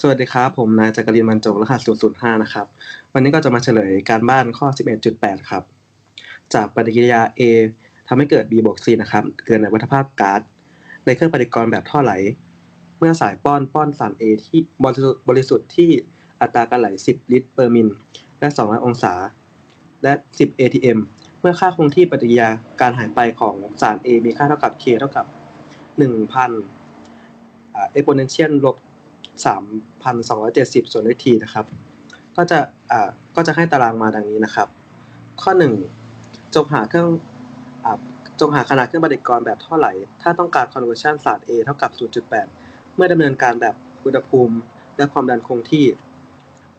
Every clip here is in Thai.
สวัสดีครับ ผมนายจักรินทร์บรรจงรหัส005 นะครับ วันนี้ก็จะมาเฉลยการบ้านข้อ 11.8 ครับ จากปฏิกิริยา A ทำให้เกิด B บวก C นะครับ เกิดในวัฏภาพก๊าซในเครื่องปฏิกรณ์แบบท่อไหล เมื่อสายป้อนป้อนสาร A ที่บริสุทธิ์บริสุทธิ์ที่อัตราการไหล 10 ลิตรเปอร์มิลและ 200 องศา และ 10 atm เมื่อค่าคงที่ปฏิกิริยาการหายไปของสาร A มีค่าเท่ากับ K เท่ากับ 1,000อ่า exponential ลบ 3,270 ส่วนด้วย t นะครับ ก็จะอ่าก็จะให้ตารางมาดังนี้นะครับ ข้อ 1 จงหาเครื่องอ่าจงหาขนาดเครื่องปฏิกรณ์แบบท่อไหลถ้าต้องการ conversion สาร A เท่ากับ 0.8 เมื่อดำเนินการแบบอุณหภูมิ และความดันคงที่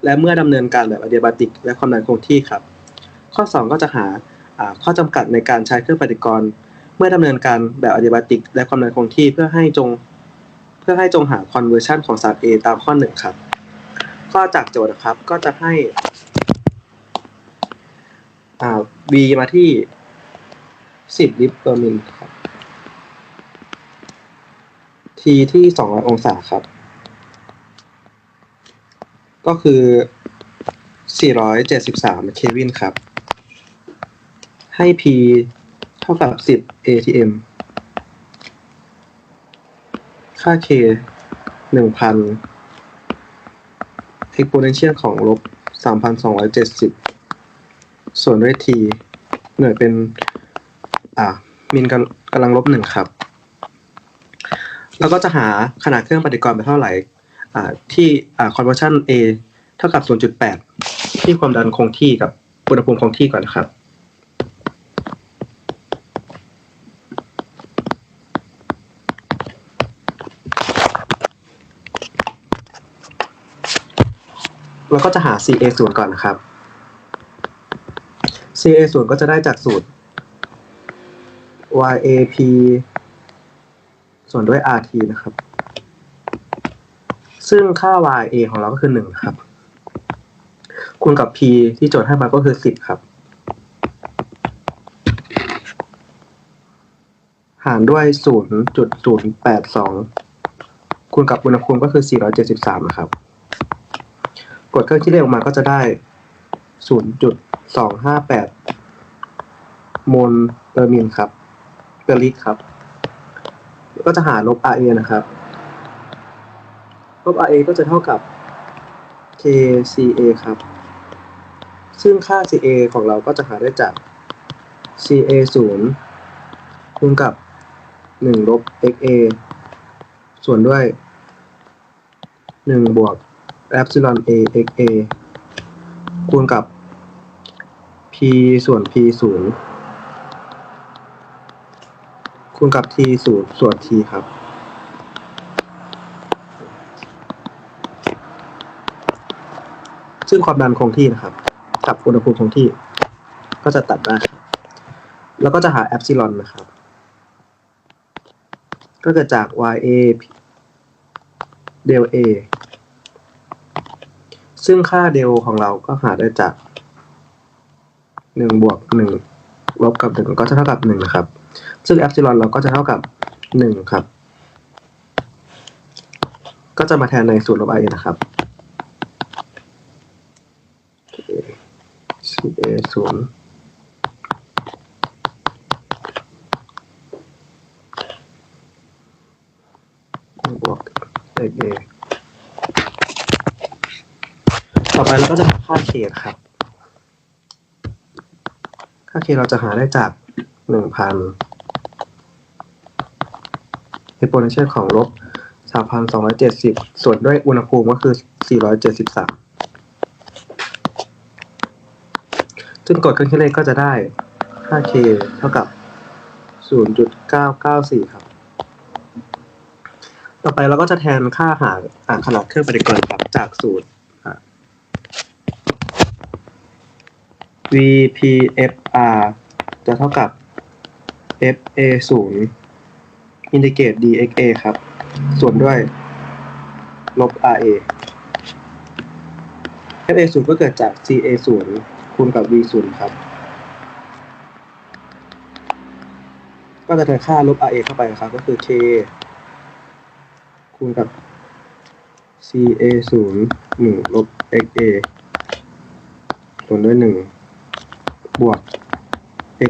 และเมื่อดำเนินการแบบอะเดียบาติก และความดันคงที่ครับ ข้อ 2 ก็จะหาอ่าข้อจำกัดในการใช้เครื่องปฏิกรณ์ เมื่อดำเนินการแบบอะเดียบาติก และความดันคงที่เพื่อให้จง พื่อให้จงหา conversion ของสาร A ตามข้อ1ครับ ก็จากโจทย์นะครับก็จะให้อ่า V มาที่10ลิตรต่อมิลครับ T ที่200องศาครับ ก็คือ473เควินครับ ให้ P เท่ากับ10 atm ค่า k หนึ่งพัน exponential ของลบสามพันสองร้อยเจ็ดสิบส่วนด้วย t หน่วยเป็น อ่ามิลกำกำลังลบหนึ่งครับ แล้วก็จะหาขนาดเครื่องปฏิกรณ์ไปเท่าไหร่ อ่า ที่อ่า conversion a เท่ากับ 0.8 ที่ความดันคงที่กับอุณหภูมิคงที่ก่อนนะครับ ก็จะหา CA 0ก่อนนะครับ CA 0ก็จะได้จากสูตร YAP ส่วนด้วย RT นะครับ ซึ่งค่า YA ของเราก็คือ1ครับ คูณกับ P ที่โจทย์ให้มาก็คือ 10 ครับ หารด้วย 0.082 คูณกับอุณหภูมิก็คือ 473นะครับ ดเครื่องคิดเลขออกมาก็จะได้0.258โมลเปอร์มิลครับเปอร์ลิตรครับ ก็จะหาลบ RA นะครับ ลบ RA ก็จะเท่ากับ KCA ครับ ซึ่งค่า CA ของเราก็จะหาได้จาก CA 0คูณกับ 1 ลบ XA ส่วนด้วย 1 บวก epsilon a x a คูณกับ p ส่วน p ศูนย์คูณกับ t ศูนย์ส่วน t ครับ ซึ่งความดันคงที่นะครับ กับอุณหภูมิคงที่ ก็จะตัดได้แล้วก็จะหา epsilon นนะครับ ก็เกิดจาก y a del a ซึ่งค่าเดลของเราก็หาได้จากหนึ่งบวกหนึ่งลบกับหนึ่งก็จะเท่ากับหนึ่งครับ ซึ่งแอปซิลอนเราก็จะเท่ากับหนึ่งครับ ก็จะมาแทนในสูตรลบ i นะครับ ca ศูนย์บวก a ต่อไปเราก็จะหาค่า k ครับ ค่า k เราจะหาได้จากหนึ่งพัน exponential ของลบสามพันสองร้อยเจ็ดสิบส่วนด้วยอุณหภูมิก็คือสี่ร้อยเจ็ดสิบสามซึ่งกดเครื่องคิดเลขก็จะได้ค่า k เท่ากับศูนย์จุดเก้าเก้าสี่ครับ ต่อไปเราก็จะแทนค่าหาอ่าขนาดเครื่องปฏิกรณ์ครับจากสูตร VPFR จะเท่ากับ FA 0อินทิเกรต DXA ครับ ส่วนด้วย ลบ RA FA 0ก็เกิดจาก CA 0คูณกับ V 0ครับ ก็จะแทนค่าลบ RA เข้าไปครับ ก็คือ K คูณกับ ca ศูนย์หนึ่งลบ xa ส่วนด้วยหนึ่ง บวก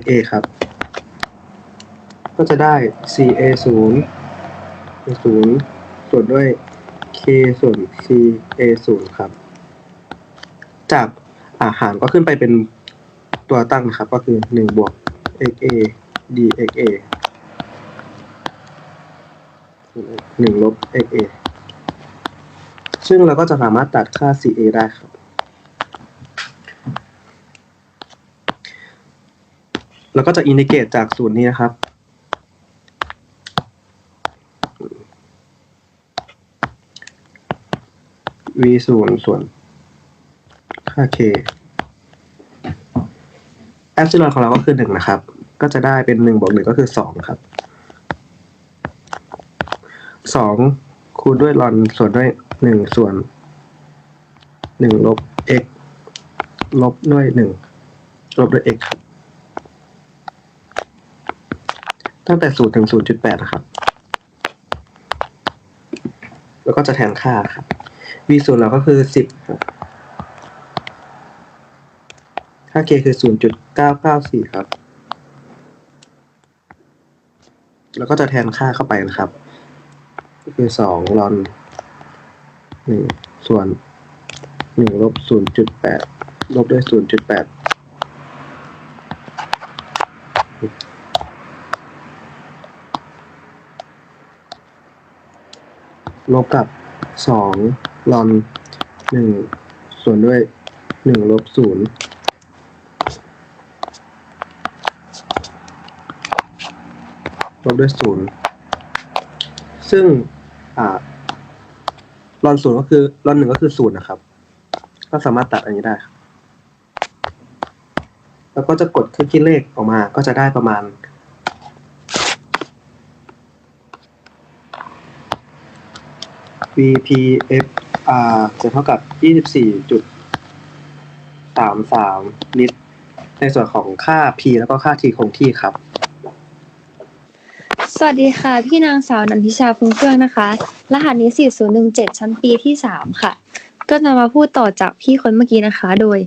xa ครับ ก็จะได้ ca ศูนย์ศูนย์ส่วนด้วย k ส่วน ca ศูนย์ครับ จากอาหารก็ขึ้นไปเป็นตัวตั้งนะครับ ก็คือหนึ่งบวก xa dxa หนึ่งลบ xa ซึ่งเราก็จะสามารถตัดค่า ca ได้ครับ แล้วก็จะอินดิเกตจากศูนย์นี้นะครับ v ศูนย์ส่วนค่า k แอปซิลอนของเราก็คือหนึ่งนะครับ ก็จะได้เป็นหนึ่งบวกหนึ่งก็คือสองครับสองคูณด้วยลอนส่วนด้วยหนึ่งส่วนหนึ่งลบ x ลบด้วยหนึ่งลบด้วย x ครับ ตั้งแต่ศูนย์ถึงศูนย์จุดแปดนะครับ แล้วก็จะแทนค่าครับ v ศูนย์เราก็คือสิบค่า k คือศูนย์จุดเก้าเก้าสี่ครับ แล้วก็จะแทนค่าเข้าไปนะครับก็คือสองลอนหนึ่งส่วนหนึ่งลบศูนย์จุดแปดลบด้วยศูนย์จุดแปด ลบกับสองลอนหนึ่งส่วนด้วยหนึ่งลบศูนย์ลบด้วยศูนย์ซึ่งอ่าลอนศูนย์ก็คือลอนหนึ่งก็คือศูนย์นะครับ ก็สามารถตัดอันนี้ได้ครับแล้วก็จะกดเครื่องคิดเลขออกมาก็จะได้ประมาณ VPFR จะเท่ากับ 24.33 ลิตร ในส่วนของค่า P แล้วก็ค่า T คงที่ครับ สวัสดีค่ะ พี่นางสาวนันทิชาฟุ้งเฟื่องนะคะ รหัสนี้ 4017 ชั้นปีที่ 3 ค่ะ ก็จะมาพูดต่อจากพี่คนเมื่อกี้นะคะ โดย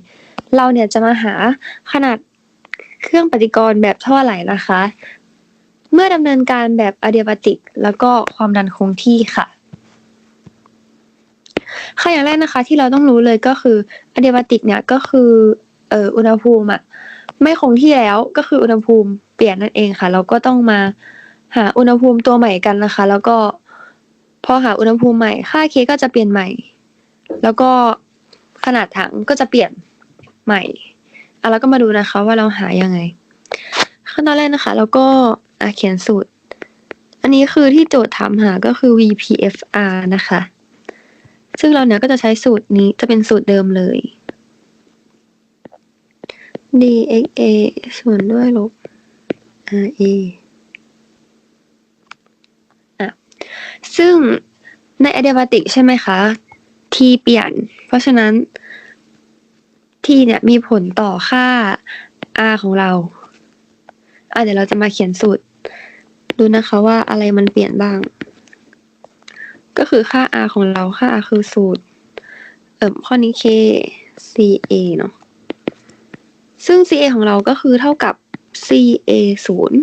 เราเนี่ยจะมาหาขนาดเครื่องปฏิกรณ์แบบท่อไหลนะคะ เมื่อดำเนินการแบบอะเดียบติก แล้วก็ความดันคงที่ค่ะ ค่ะอย่างแรกนะคะ ที่เราต้องรู้เลยก็คืออะเดียบาติกเนี่ยก็คือเอ่ออุณหภูมิอะไม่คงที่แล้วก็คืออุณหภูมิเปลี่ยนนั่นเองค่ะ เราก็ต้องมาหาอุณหภูมิตัวใหม่กันนะคะ แล้วก็พอหาอุณหภูมิใหม่ค่า k ก็จะเปลี่ยนใหม่ แล้วก็ขนาดถังก็จะเปลี่ยนใหม่อะแล้วก็มาดูนะคะ ว่าเราหายังไง ขั้นตอนแรกนะคะ แล้วก็อะเขียนสูตร อันนี้คือที่โจทย์ถามหาก็คือ VPFR นะคะ ซึ่งเราเนี่ยก็จะใช้สูตรนี้จะเป็นสูตรเดิมเลย dxa ส่วนด้วยลบ ra ซึ่งในอะเดียบาติกใช่ไหมคะทีเปลี่ยน เพราะฉะนั้นทีเนี่ยมีผลต่อค่า r ของเรา อะเดี๋ยวเราจะมาเขียนสูตร ดูนะคะว่าอะไรมันเปลี่ยนบ้าง ก็คือค่า r ของเราค่า r คือสูตร เอ่มข้อนี้ k ca เนาะซึ่ง ca ของเราก็คือเท่ากับ ca ศูนย์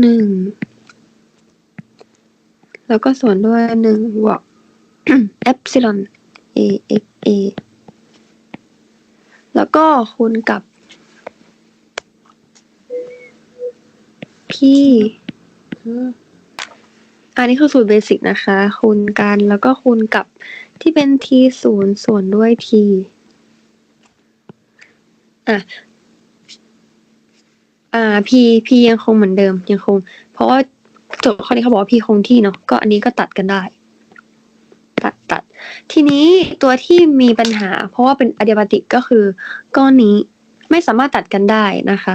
หนึ่งแล้วก็ส่วนด้วยหนึ่งบวกเอปซิลอน a x a แล้วก็คูณกับ p อันนี้คือสูตรเบสิกนะคะ คูณกันแล้วก็คูณกับที่เป็น t ศูนย์ส่วนด้วย t อะอ่า p p ยังคงเหมือนเดิมยังคง เพราะว่าจทย์ข้อนี้เขาบอกว่า p คงที่เนาะก็อันนี้ก็ตัดกันได้ ตัดตัด ทีนี้ตัวที่มีปัญหา เพราะว่าเป็นอะเดียบาติกก็คือ ก้อนนี้ไม่สามารถตัดกันได้นะคะ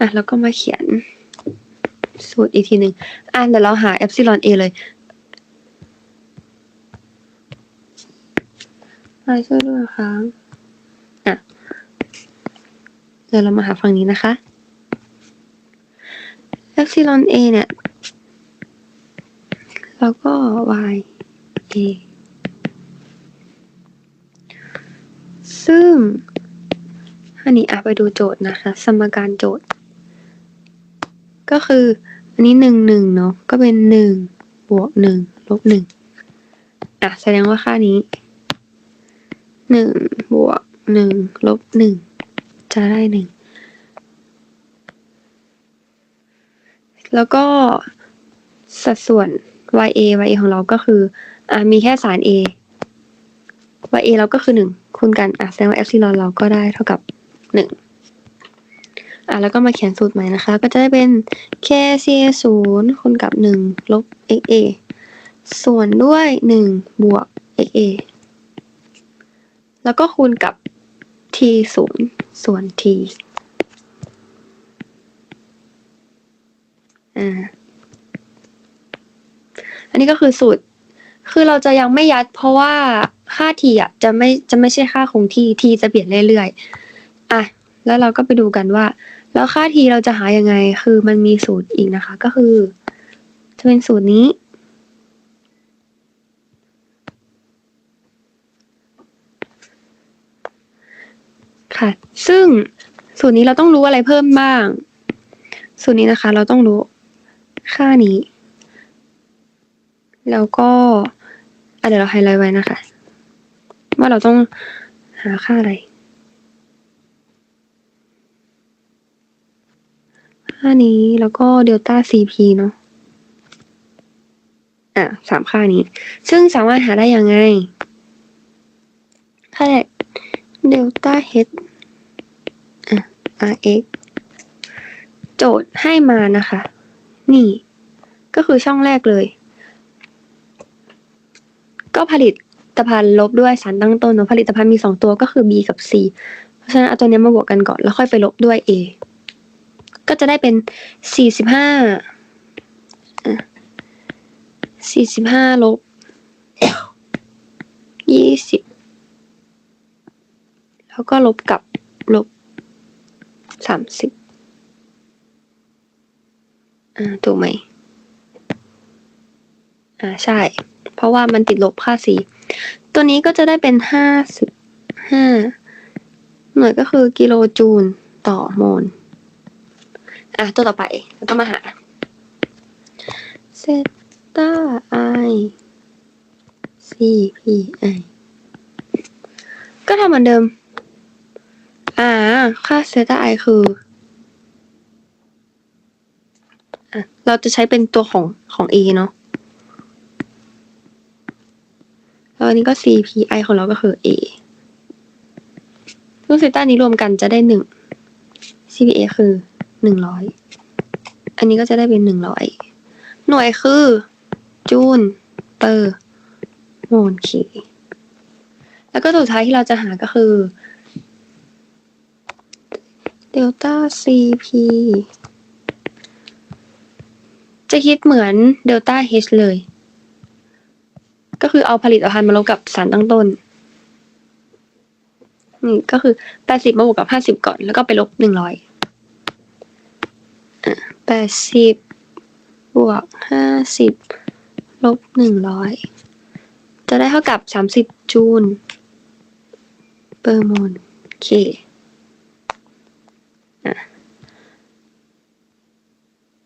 อะแล้วก็มาเขียนสูตรอีกทีหนึ่งอะเดี๋ยวเราหาเอ p ซิลอน a เลยอะช่วยด้วยค่ะอะเดี๋ยวเรามาหาฝั่งนี้นะคะเอปซิลอน a เนี่ย แล้วก็ y a ซึ่งอันนี้อะไปดูโจทย์นะคะ สมการโจทย์ ก็คืออันนี้หนึ่งหนึ่งเนาะก็เป็นหนึ่งบวกหนึ่งลบหนึ่งอะแสดงว่าค่านี้หนึ่งบวกหนึ่งลบหนึ่งจะได้หนึ่งแล้วก็สัดส่วน ya ya ของเราก็คืออะมีแค่สาร a ya เราก็คือหนึ่งคูณกันอะแสดงว่า epsilon เราก็ได้เท่ากับหนึ่ง อะแล้วก็มาเขียนสูตรใหม่นะคะ ก็จะได้เป็น k c ศูนย์คูณกับหนึ่งลบ x a ส่วนด้วยหนึ่งบวก x a แล้วก็คูณกับ t ศูนย์ส่วน t อ่า อันนี้ก็คือสูตร คือเราจะยังไม่ยัดเพราะว่าค่า t อะจะไม่จะไม่ใช่ค่าคงที่ t จะเปลี่ยนเรื่อยๆ อะ แล้วเราก็ไปดูกันว่า แล้วค่า t เราจะหายังไง คือมันมีสูตรอีกนะคะ ก็คือ จะเป็นสูตรนี้ ค่ะ ซึ่งสูตรนี้เราต้องรู้อะไรเพิ่มบ้าง สูตรนี้นะคะ เราต้องรู้ค่านี้ แล้วก็เดี๋ยวเราไฮไลท์ไว้นะคะ ว่าเราต้องหาค่าอะไร ค่านี้แล้วก็เดลต้า CP เนาะอะสามค่านี้ ซึ่งสามารถหาได้ยังไง ค่าแรกเดลต้า H อะ RX โจทย์ให้มานะคะ นี่ ก็คือช่องแรกเลย ก็ผลิตภัณฑ์ลบด้วยสารตั้งต้นเนอะผลิตภัณฑ์มีสองตัวก็คือ B กับ C เพราะฉะนั้นเอาตัวเนี้ยมาบวกกันก่อน แล้วค่อยไปลบด้วย A ก็จะได้เป็นสี่สิบห้าสี่สิบห้าลบยี่สิบแล้วก็ลบกับลบสามสิบอ่าถูกไหมอ่าใช่ เพราะว่ามันติดลบค่า c ตัวนี้ก็จะได้เป็นห้าสิบห้าหน่วยก็คือกิโลจูลต่อโมล อะตัวต่อไปแล้วก็มาหาเซตาไอซีพีไอก็ทำเหมือนเดิม อ่า ค่าเซตาไอคืออะเราจะใช้เป็นตัวของของ A เนาะแล้วอันนี้ก็ CPI ของเราก็คือ A ซึ่งเซต้านี้รวมกันจะได้หนึ่ง CPA คือ หนึ่งร้อย อันนี้ก็จะได้เป็นหนึ่งร้อย หน่วยคือ จูลเปอร์โมลเคแล้วก็สุดท้ายที่เราจะหาก็คือเดลต้า CP จะคิดเหมือนเดลต้า H เลย ก็คือเอาผลิตภัณฑ์มาลบกับสารตั้งต้น นี่ก็คือแปดสิบมาบวกกับห้าสิบก่อน แล้วก็ไปลบหนึ่งร้อย แปดสิบบวกห้าสิบลบหนึ่งร้อยจะได้เท่ากับสามสิบจูลเปอร์โมลเคอะ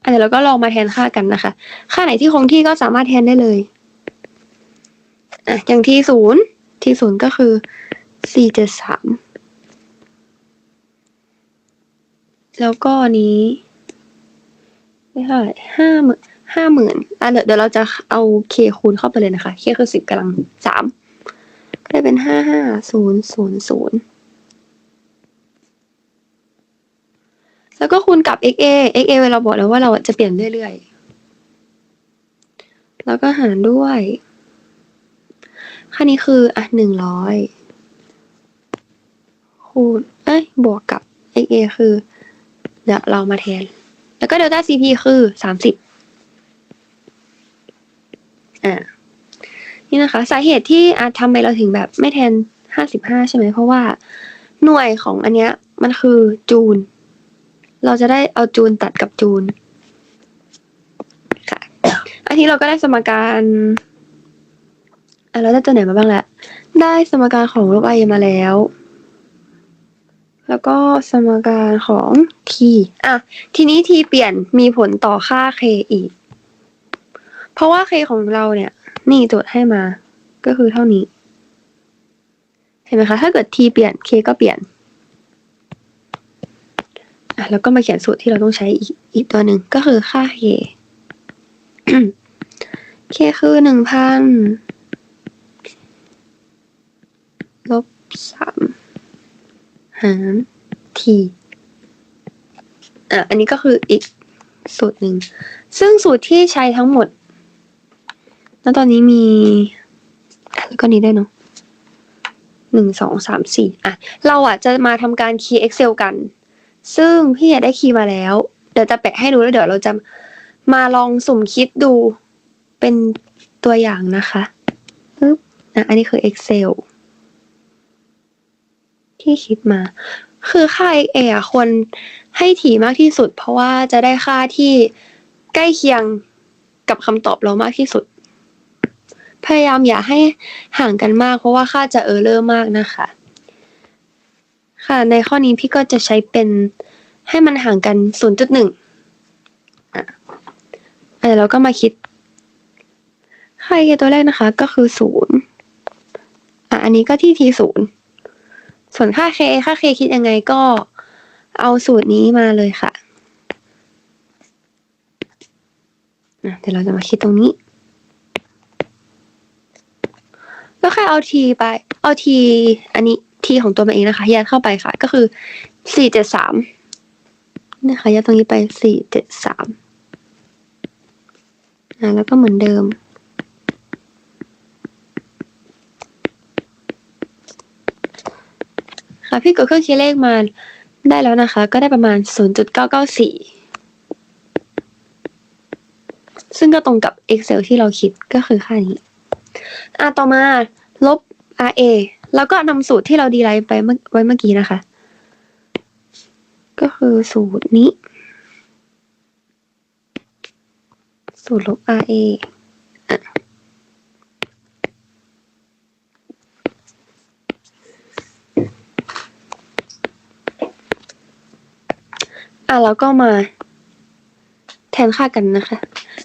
อะเดี๋ยวเราก็ลองมาแทนค่ากันนะคะ ค่าไหนที่คงที่ก็สามารถแทนได้เลยอะอย่างที่ศูนย์ที่ศูนย์ก็คือสี่เจ็ดสามแล้วก็นี้ ไม่เท่าไหร่ห้าหมื่นห้าหมื่นอะเดี๋ยวเดี๋ยวเราจะเอาเคคูณเข้าไปเลยนะคะเคคือสิบกำลังสามก็ได้เป็นห้าห้าศูนย์ศูนย์ศูนย์แล้วก็คูณกับ xa xa เราบอกแล้วว่าเราจะเปลี่ยนเรื่อยๆ แล้วก็หารด้วย ค่านี้คืออะหนึ่งร้อยคูณ เอ้ย บวกกับ xa คือ เดี๋ยวเรามาแทน แล้วก็เดลต้า cp คือสามสิบอ่า นี่นะคะ สาเหตุที่อาจทำไมเราถึงแบบไม่แทนห้าสิบห้าใช่ไหม เพราะว่าหน่วยของอันเนี้ย มันคือจูล เราจะได้เอาจูลตัดกับจูลอันนี้เราก็ได้สมการอะเราได้ตัวไหนมาบ้างแล้ว ได้สมการของลบ i มาแล้ว แล้วก็สมการของ t อะ ทีนี้ t เปลี่ยนมีผลต่อค่า k อีก เพราะว่า k ของเราเนี่ย นี่โจทย์ให้มา ก็คือเท่านี้ เห็นไหมคะ ถ้าเกิด t เปลี่ยน k ก็เปลี่ยน อะ แล้วก็มาเขียนสูตรที่เราต้องใช้อีกอีกตัวหนึ่งก็คือค่า k k คือหนึ่งพันลบสาม หาร t อะอันนี้ก็คืออีกสูตรหนึ่ง ซึ่งสูตรที่ใช้ทั้งหมด แล้วตอนนี้มีก็นี้ได้เนาะหนึ่งสองสามสี่อะ เราอะจะมาทำการคีย์ Excel กัน ซึ่งพี่อยากได้คีย์มาแล้ว เดี๋ยวจะแปะให้ดูแล้วเดี๋ยวเราจะมาลองสุ่มคิดดูเป็นตัวอย่างนะคะปึ๊บอะอันนี้คือ Excel ที่คิดมา คือค่า XA อะควรให้ถี่มากที่สุด เพราะว่าจะได้ค่าที่ใกล้เคียงกับคำตอบเรามากที่สุด พยายามอย่าให้ห่างกันมาก เพราะว่าค่าจะเออร์เลอร์มากนะคะ ค่ะในข้อนี้พี่ก็จะใช้เป็นให้มันห่างกัน 0.1อะอะแล้วก็มาคิด ค่า XA ตัวแรกนะคะ ก็คือ 0อะอันนี้ก็ที่ t 0 ส่วนค่า k ค่า k คิดยังไงก็เอาสูตรนี้มาเลยค่ะเดี๋ยวเราจะมาคิดตรงนี้ ก็แค่เอา t ไป เอา t อันนี้ t ของตัวมันเองนะคะ ยัดเข้าไปค่ะ ก็คือ4 7 3นะคะยัดตรงนี้ไป4 7 3อะแล้วก็เหมือนเดิม ค่ะพี่กดเครื่องคิดเลขมาได้แล้วนะคะ ก็ได้ประมาณ 0.994 ซึ่งก็ตรงกับ Excel ที่เราคิดก็คือค่านี้อะต่อมาลบ RA แล้วก็นำสูตรที่เราดีไลน์ไปไว้เมื่อกี้นะคะ ก็คือสูตรนี้ สูตรลบ RA อะ อะแล้วก็มา แทนค่ากันนะคะ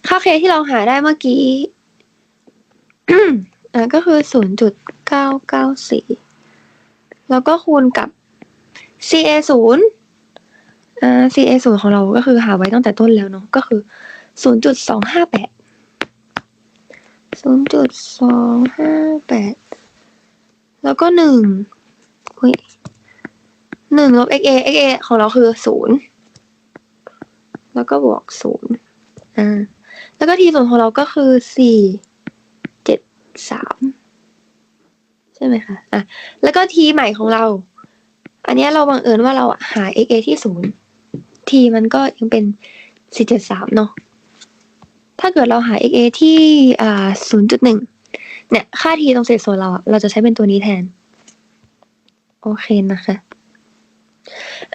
ค่าเคที่เราหาได้เมื่อกี้อะก็คือศูนย์จุดเก้าเก้าสี่แล้วก็คูณกับ CA ศูนย์อ่า CA ศูนย์ของเราก็คือหาไว้ตั้งแต่ต้นแล้วเนาะก็คือศูนย์จุดสองห้าแปดศูนย์จุดสองห้าแปดแล้วก็หนึ่งอุ้ยหนึ่งลบ XA XA ของเราคือศูนย์ แล้วก็บวกศูนย์อ่าแล้วก็ทีส่วนของเราก็คือสี่เจ็ดสามใช่ไหมคะอะแล้วก็ทีใหม่ของเรา อันเนี้ยเราบังเอิญว่าเราอะหา x a ที่ศูนย์ทีมันก็ยังเป็นสี่เจ็ดสามเนาะถ้าเกิดเราหา x a ที่อ่าศูนย์จุดหนึ่งเนี่ยค่าทีตรงเศษส่วนเราอะเราจะใช้เป็นตัวนี้แทน โอเคนะคะ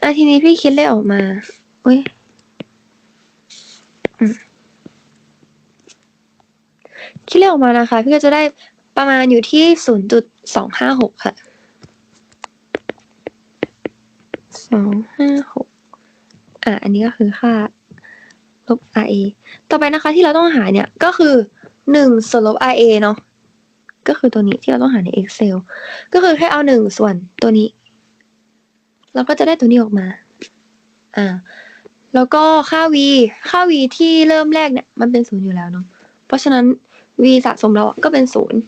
อะทีนี้พี่คิดเลขออกมาอุ้ย คิดเลขออกมานะคะ พี่ก็จะได้ประมาณอยู่ที่ศูนย์จุดสองห้าหกค่ะสองห้าหกอะ อันนี้ก็คือค่าลบ RA ต่อไปนะคะที่เราต้องหาเนี่ยก็คือหนึ่งส่วนลบ RA เนาะก็คือตัวนี้ที่เราต้องหาใน Excel ก็คือแค่เอาหนึ่งส่วนตัวนี้ เราก็จะได้ตัวนี้ออกมา อ่า แล้วก็ค่า v ค่า v ที่เริ่มแรกเนี่ย มันเป็นศูนย์อยู่แล้วเนาะเพราะฉะนั้น v สะสมเราก็เป็นศูนย์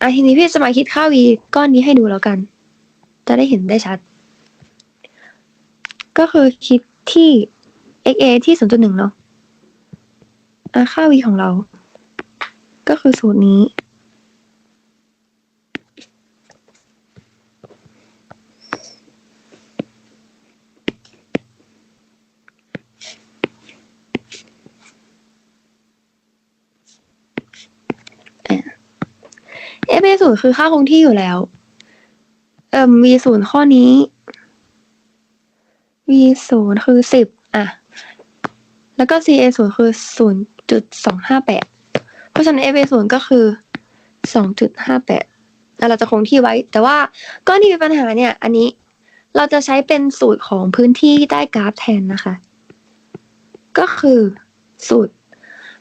อะทีนี้พี่จะมาคิดค่า v ก้อนนี้ให้ดูแล้วกัน จะได้เห็นได้ชัด ก็คือคิดที่ xa ที่ศูนย์จุดหนึ่งเนาะอะค่า v ของเรา ก็คือสูตรนี้ f a ศูนย์คือค่าคงที่อยู่แล้ว เอ่ม v ศูนย์ข้อนี้ v ศูนย์คือสิบอะ แล้วก็ CA ศูนย์คือ0.258เพราะฉะนั้น FA ศูนย์ก็คือ2.58แล้วเราจะคงที่ไว้ แต่ว่าก้อนที่มีปัญหาเนี่ย อันนี้เราจะใช้เป็นสูตรของพื้นที่ใต้กราฟแทนนะคะ ก็คือสูตร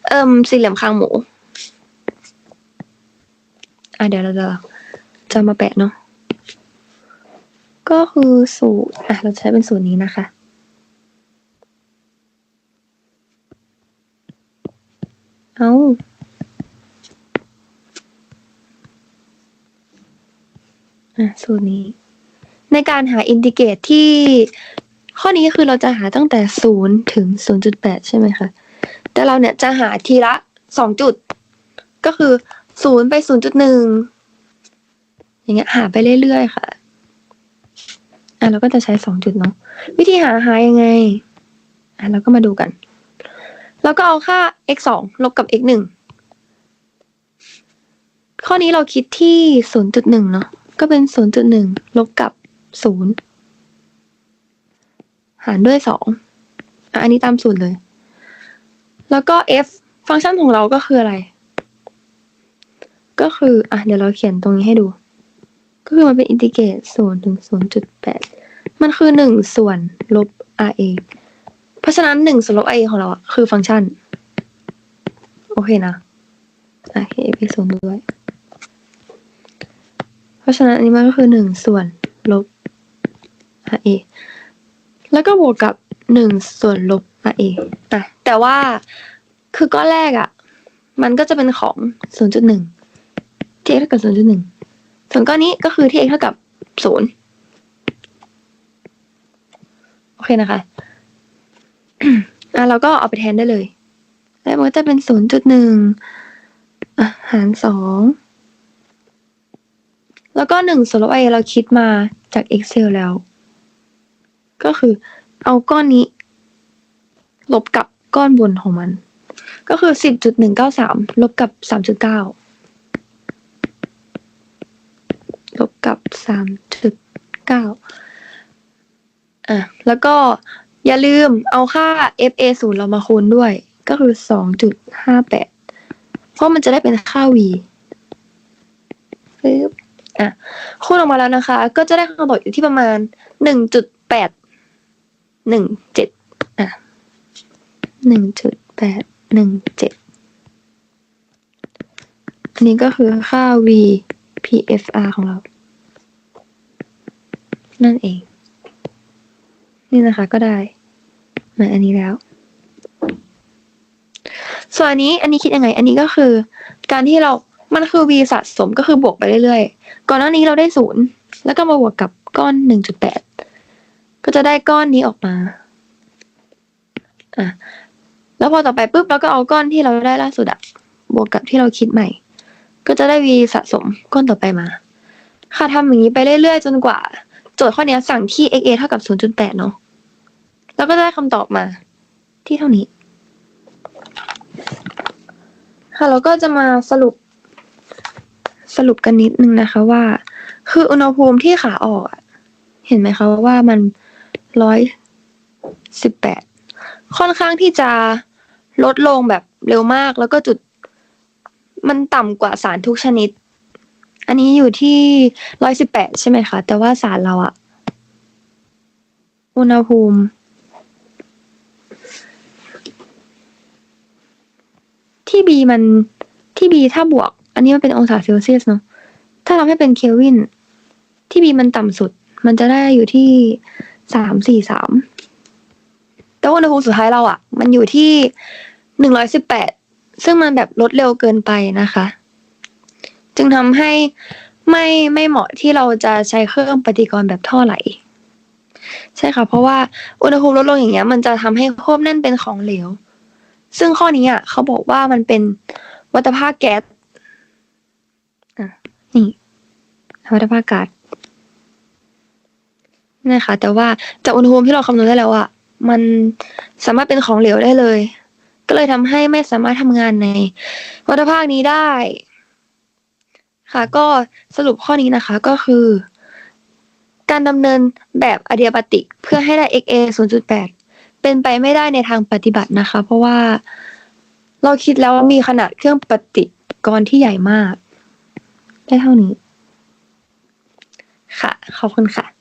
เอิ่มสี่เหลี่ยมคางหมู อะเดี๋ยวเราจะจะมาแปะเนาะก็คือสูตรอะเราใช้เป็นสูตรนี้นะคะ เอาอะสูตรนี้ ในการหาอินทิเกรตที่ข้อนี้คือเราจะหาตั้งแต่ศูนย์ถึงศูนย์จุดแปดใช่ไหมคะ แต่เราเนี่ยจะหาทีละสองจุด ก็คือ ศูนย์ไปศูนย์จุดหนึ่งอย่างเงี้ยหาไปเรื่อยๆค่ะ อะเราก็จะใช้สองจุดเนาะวิธีหาหายังไง อะเราก็มาดูกัน แล้วก็เอาค่า x สองลบกับ x หนึ่งข้อนี้เราคิดที่ศูนย์จุดหนึ่งเนาะก็เป็นศูนย์จุดหนึ่งลบกับศูนย์หารด้วยสองอะอันนี้ตามสูตรเลย แล้วก็ f ฟังก์ชันของเราก็คืออะไร ก็คืออะเดี๋ยวเราเขียนตรงนี้ให้ดู ก็คือมันเป็นอินทิเกรตศูนย์ถึงศูนย์จุดแปดมันคือหนึ่งส่วนลบ RA เพราะฉะนั้นหนึ่งส่วนลบ RA ของเราอะคือฟังก์ชัน โอเคนะอะโอเคไปศูนย์ด้วย เพราะฉะนั้นอันนี้มันก็คือหนึ่งส่วนลบ RA แล้วก็บวกกับหนึ่งส่วนลบ RA อะแต่ว่าคือก้อนแรกอะมันก็จะเป็นของศูนย์จุดหนึ่ง ที่ x เท่ากับศูนย์จุดหนึ่งส่วนก้อนนี้ก็คือที่ x เท่ากับศูนย์โอเคนะคะอะเราก็เอาไปแทนได้เลย แล้วมันก็จะเป็นศูนย์จุดหนึ่งหารสองแล้วก็หนึ่งส่วนลบไอเราคิดมาจาก Excel แล้ว ก็คือเอาก้อนนี้ ลบกับก้อนบนของมัน ก็คือสิบจุดหนึ่งเก้าสามลบกับสามจุดเก้า ลบกับสามจุดเก้าอะแล้วก็อย่าลืมเอาค่า FA ศูนย์เรามาคูณด้วย ก็คือสองจุดห้าแปดเพราะมันจะได้เป็นค่า V ปึ๊บอะคูณออกมาแล้วนะคะ ก็จะได้คำตอบอยู่ที่ประมาณหนึ่งจุดแปดหนึ่งเจ็ดอะหนึ่งจุดแปดหนึ่งเจ็ดอันนี้ก็คือค่า V PFR ของเรา นั่นเอง นี่นะคะก็ได้มือนอันนี้แล้ว ส่วนอันนี้อันนี้คิดยังไง อันนี้ก็คือ การที่เรามันคือ v สะสมก็คือบวกไปเรื่อยๆ ก่อนหน้านี้เราได้ศูนย์แล้วก็มาบวกกับก้อนหนึ่งจุดแปดก็จะได้ก้อนนี้ออกมาอะแล้วพอต่อไปปุ๊บเราก็เอาก้อนที่เราได้ล่าสุดอะบวกกับที่เราคิดใหม่ ก็จะได้ v สะสมก้อนต่อไปมา ค่ะทำอย่างนี้ไปเรื่อยๆ จนกว่า โจทย์ข้อนี้สั่งที่ xa เท่ากับ 0.8 เนาะแล้วก็ได้คำตอบมา ที่เท่านี้ ค่ะเราก็จะมาสรุป สรุปกันนิดนึงนะคะว่า คืออุณหภูมิที่ขาออกเห็นไหมคะว่ามันร้อยสิบแปดค่อนข้างที่จะลดลงแบบเร็วมากแล้วก็จุด มันต่ำกว่าสารทุกชนิด อันนี้อยู่ที่ร้อยสิบแปดใช่ไหมคะ แต่ว่าสารเราอะอุณหภูมิ ที่ B มันที่ B ถ้าบวก อันนี้มันเป็นองศาเซลเซียสเนาะถ้าเราให้เป็นเคลวิน ที่ B มันต่ำสุด มันจะได้อยู่ที่สามสี่สามแต่ว่าอุณหภูมิสุดท้ายเราอะมันอยู่ที่หนึ่งร้อยสิบแปด ซึ่งมันแบบลดเร็วเกินไปนะคะ จึงทำให้ไม่ไม่เหมาะที่เราจะใช้เครื่องปฏิกรณ์แบบท่อไหล ใช่ค่ะ เพราะว่าอุณหภูมิลดลงอย่างเงี้ย มันจะทำให้ควบแน่นเป็นของเหลว ซึ่งข้อนี้อะเขาบอกว่ามันเป็นวัฏภาคแก๊สอะนี่วัฏภาคก๊าซนะคะแต่ว่าจากอุณหภูมิที่เราคำนวณได้แล้วอะมันสามารถเป็นของเหลวได้เลย ก็เลยทำให้ไม่สามารถทำงานในวัฏภาคนี้ได้ ค่ะ ก็สรุปข้อนี้นะคะก็คือ การดำเนินแบบอะเดียบติก เพื่อให้ได้ xa 0.8 เป็นไปไม่ได้ในทางปฏิบัตินะคะ เพราะว่าเราคิดแล้วว่ามีขนาดเครื่องปฏิกรณ์ที่ใหญ่มาก ได้เท่านี้ ค่ะ ขอบคุณค่ะ